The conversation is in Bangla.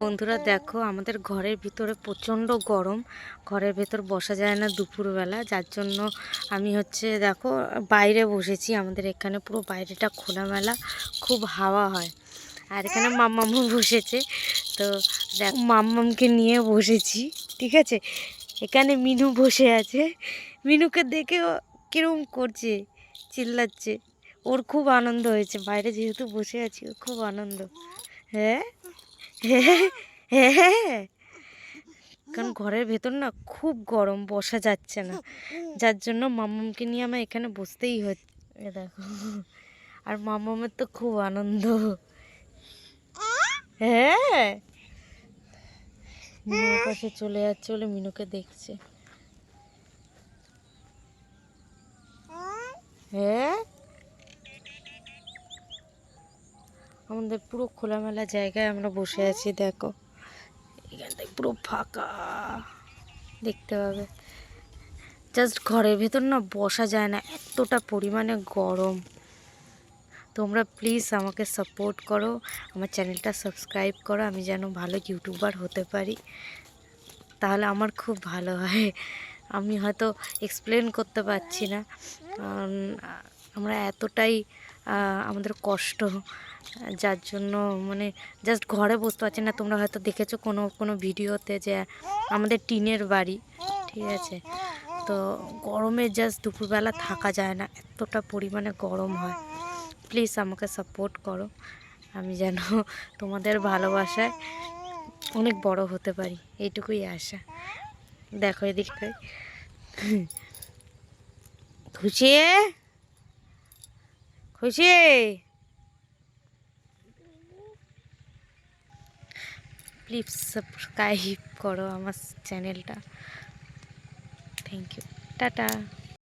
বন্ধুরা দেখো, আমাদের ঘরের ভিতরে প্রচণ্ড গরম। ঘরের ভেতর বসা যায় না দুপুরবেলা, যার জন্য আমি হচ্ছে দেখো, বাইরে বসেছি। আমাদের এখানে পুরো বাইরেটা খোলামেলা, খুব হাওয়া হয়। আর এখানে মাম্মামও বসেছে। তো দেখ, মাম্মামকে নিয়ে বসেছি, ঠিক আছে? এখানে মিনু বসে আছে। মিনুকে দেখে কিরম করছে, চিল্লাচ্ছে। ওর খুব আনন্দ হয়েছে। বাইরে যেহেতু বসে আছি, ওর খুব আনন্দ। হ্যাঁ? কারণ ঘরের ভেতর না খুব গরম, বসা যাচ্ছে না। যার জন্য মামুমকে নিয়ে আমার এখানে বসতেই হচ্ছে। দেখো, আর মামুমের তো খুব আনন্দ। হ্যাঁ? মিনুর পাশে চলে যাচ্ছে বলে মিনুকে দেখছে হ্যাঁ আমাদের পুরো খোলামেলা জায়গায় আমরা বসে আছি, দেখো। এখানটায় পুরো ফাঁকা। দেখতে পাবে। জাস্ট ঘরের ভেতর না বসা যায় না, এতটা পরিমাণে গরম। তোমরা প্লিজ আমাকে সাপোর্ট করো, আমার চ্যানেলটা সাবস্ক্রাইব করো, আমি যেন ভালো ইউটিউবার হতে পারি। তাহলে আমার খুব ভালো হয়। আমি হয়তো এক্সপ্লেন করতে পারছি না। আমরা এতটাই আমাদের কষ্ট, যার জন্য মানে জাস্ট ঘরে বসতে পারছি না। তোমরা হয়তো দেখেছ কোনো কোনো ভিডিওতে যে আমাদের টিনের বাড়ি, ঠিক আছে? তো গরমে জাস্ট দুপুরবেলা থাকা যায় না, এতটা পরিমাণে গরম হয়। প্লিজ আমাকে সাপোর্ট করো, আমি যেন তোমাদের ভালোবাসায় অনেক বড় হতে পারি, এইটুকুই আশা। দেখো এদিকে খুশি খুশি? প্লিজ সাবস্ক্রাইব করো আমার চ্যানেলটা থ্যাংক ইউ টাটা।